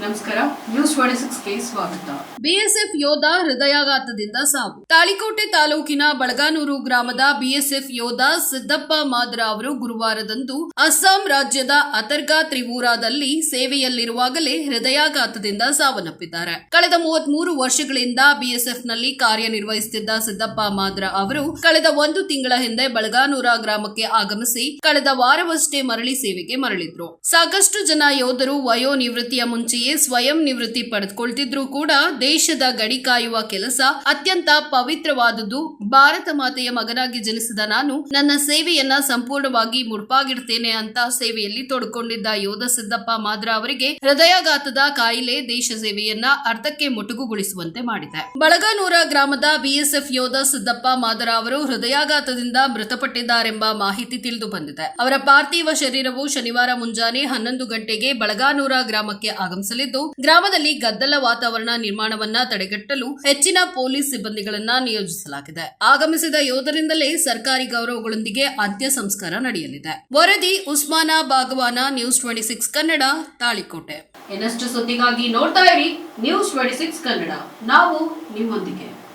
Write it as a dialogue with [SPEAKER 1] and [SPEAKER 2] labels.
[SPEAKER 1] ನಮಸ್ಕಾರ. ನ್ಯೂಸ್ ಸ್ವಾಗತ.
[SPEAKER 2] ಬಿಎಸ್ಎಫ್ ಯೋಧ ಹೃದಯಾಘಾತದಿಂದ ಸಾವು. ತಾಳಿಕೋಟೆ ತಾಲೂಕಿನ ಬಳಗಾನೂರು ಗ್ರಾಮದ ಬಿಎಸ್ಎಫ್ ಯೋಧ ಸಿದ್ದಪ್ಪ ಮಾದ್ರ ಅವರು ಗುರುವಾರದಂದು ಅಸ್ಸಾಂ ರಾಜ್ಯದ ಅತರ್ಗಾ ತ್ರಿವೂರಾದಲ್ಲಿ ಸೇವೆಯಲ್ಲಿರುವಾಗಲೇ ಹೃದಯಾಘಾತದಿಂದ ಸಾವನ್ನಪ್ಪಿದ್ದಾರೆ. ಕಳೆದ ಮೂವತ್ಮೂರು ವರ್ಷಗಳಿಂದ ಬಿಎಸ್ಎಫ್ನಲ್ಲಿ ಕಾರ್ಯನಿರ್ವಹಿಸುತ್ತಿದ್ದ ಸಿದ್ದಪ್ಪ ಮಾದ್ರ ಅವರು ಕಳೆದ ಒಂದು ತಿಂಗಳ ಹಿಂದೆ ಬಳಗಾನೂರ ಗ್ರಾಮಕ್ಕೆ ಆಗಮಿಸಿ ಕಳೆದ ವಾರವಷ್ಟೇ ಮರಳಿ ಸೇವೆಗೆ ಮರಳಿದ್ರು. ಸಾಕಷ್ಟು ಜನ ಯೋಧರು ವಯೋ ನಿವೃತ್ತಿಯ ಮುಂಚೆಯೇ ಸ್ವಯಂ ನಿವೃತ್ತಿ ಪಡೆದುಕೊಳ್ತಿದ್ರು ಕೂಡ ದೇಶದ ಗಡಿ ಕಾಯುವ ಕೆಲಸ ಅತ್ಯಂತ ಪವಿತ್ರವಾದುದು ಭಾರತ ಮಾತೆಯ ಮಗನಾಗಿ ಜನಿಸಿದ ನಾನು ನನ್ನ ಸೇವೆಯನ್ನ ಸಂಪೂರ್ಣವಾಗಿ ಮುಡುಪಾಗಿಡ್ತೇನೆ ಅಂತ ಸೇವೆಯಲ್ಲಿ ತೊಡಕೊಂಡಿದ್ದ ಯೋಧ ಸಿದ್ದಪ್ಪ ಮಾದ್ರ ಅವರಿಗೆ ಹೃದಯಾಘಾತದ ಕಾಯಿಲೆ ದೇಶ ಸೇವೆಯನ್ನ ಅರ್ಧಕ್ಕೆ ಮೊಟಕುಗೊಳಿಸುವಂತೆ ಮಾಡಿದೆ. ಬಳಗನೂರ ಗ್ರಾಮದ ಬಿಎಸ್ಎಫ್ ಯೋಧ ಸಿದ್ದಪ್ಪ ಮಾದರ ಅವರು ಹೃದಯಾಘಾತದಿಂದ ಮೃತಪಟ್ಟಿದ್ದಾರೆಂಬ ಮಾಹಿತಿ ತಿಳಿದು ಬಂದಿದೆ. ಅವರ ಪಾರ್ಥಿವ ಶರೀರವು ಶನಿವಾರ ಮುಂಜಾನೆ ಹನ್ನೊಂದು ಗಂಟೆಗೆ ಬಳಗಾನೂರ ಗ್ರಾಮಕ್ಕೆ ಆಗಮಿಸಲಿದ್ದು ಗ್ರಾಮದಲ್ಲಿ ಗದ್ದಲ ವಾತಾವರಣ ನಿರ್ಮಾಣವನ್ನ ತಡೆಗಟ್ಟಲು ಹೆಚ್ಚಿನ ಪೊಲೀಸ್ ಸಿಬ್ಬಂದಿಗಳನ್ನ ನಿಯೋಜಿಸಲಾಗಿದೆ. ಆಗಮಿಸಿದ ಯೋಧರಿಂದಲೇ ಸರ್ಕಾರಿ ಗೌರವಗಳೊಂದಿಗೆ ಅಂತ್ಯ ಸಂಸ್ಕಾರ ನಡೆಯಲಿದೆ. ವರದಿ, Usman Bagwan, news twenty six Kannada, Talikote.
[SPEAKER 1] ಇನ್ನಷ್ಟು ಸುದ್ದಿಗಾಗಿ ನೋಡ್ತಾ ಇರಿ ನ್ಯೂಸ್ ಟ್ವೆಂಟಿ ಸಿಕ್ಸ್ ಕನ್ನಡ. ನಾವು ನಿಮ್ಮೊಂದಿಗೆ.